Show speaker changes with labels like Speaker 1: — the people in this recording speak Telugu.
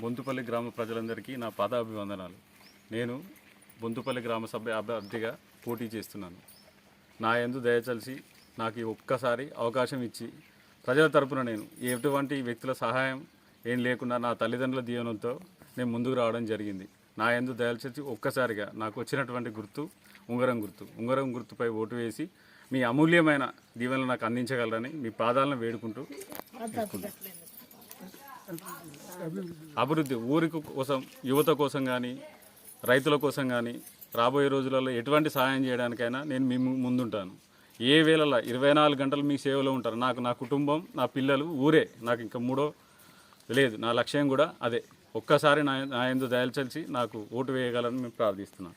Speaker 1: బొంతుపల్లి గ్రామ ప్రజలందరికీ నా పాదాభివందనాలు. నేను బొంతుపల్లి గ్రామ సభ్య అభ్యర్థిగా పోటీ చేస్తున్నాను. నా ఎందు దయచలిసి నాకు ఒక్కసారి అవకాశం ఇచ్చి ప్రజల తరపున నేను ఎటువంటి వ్యక్తుల సహాయం ఏం లేకుండా నా తల్లిదండ్రుల దీవెనంతో నేను ముందుకు రావడం జరిగింది. నా ఎందు దయచేసి ఒక్కసారిగా నాకు వచ్చినటువంటి గుర్తు ఉంగరం గుర్తు. ఉంగరం గుర్తుపై ఓటు వేసి మీ అమూల్యమైన దీవెనలు నాకు అందించగలరని మీ పాదాలను వేడుకుంటూ అభివృద్ధి ఊరి కోసం యువత కోసం కానీ రైతుల కోసం కానీ రాబోయే రోజులలో ఎటువంటి సహాయం చేయడానికైనా నేను మీ ముందుంటాను ఏ వేళలా ఇరవై నాలుగు గంటలు మీ సేవలో ఉంటారు నాకు నా కుటుంబం నా పిల్లలు ఊరే నాకు ఇంకా మూడో లేదు నా లక్ష్యం కూడా అదే ఒక్కసారి నా నా ఎందు దయచల్చి నాకు ఓటు వేయగలని మేము ప్రార్థిస్తున్నాను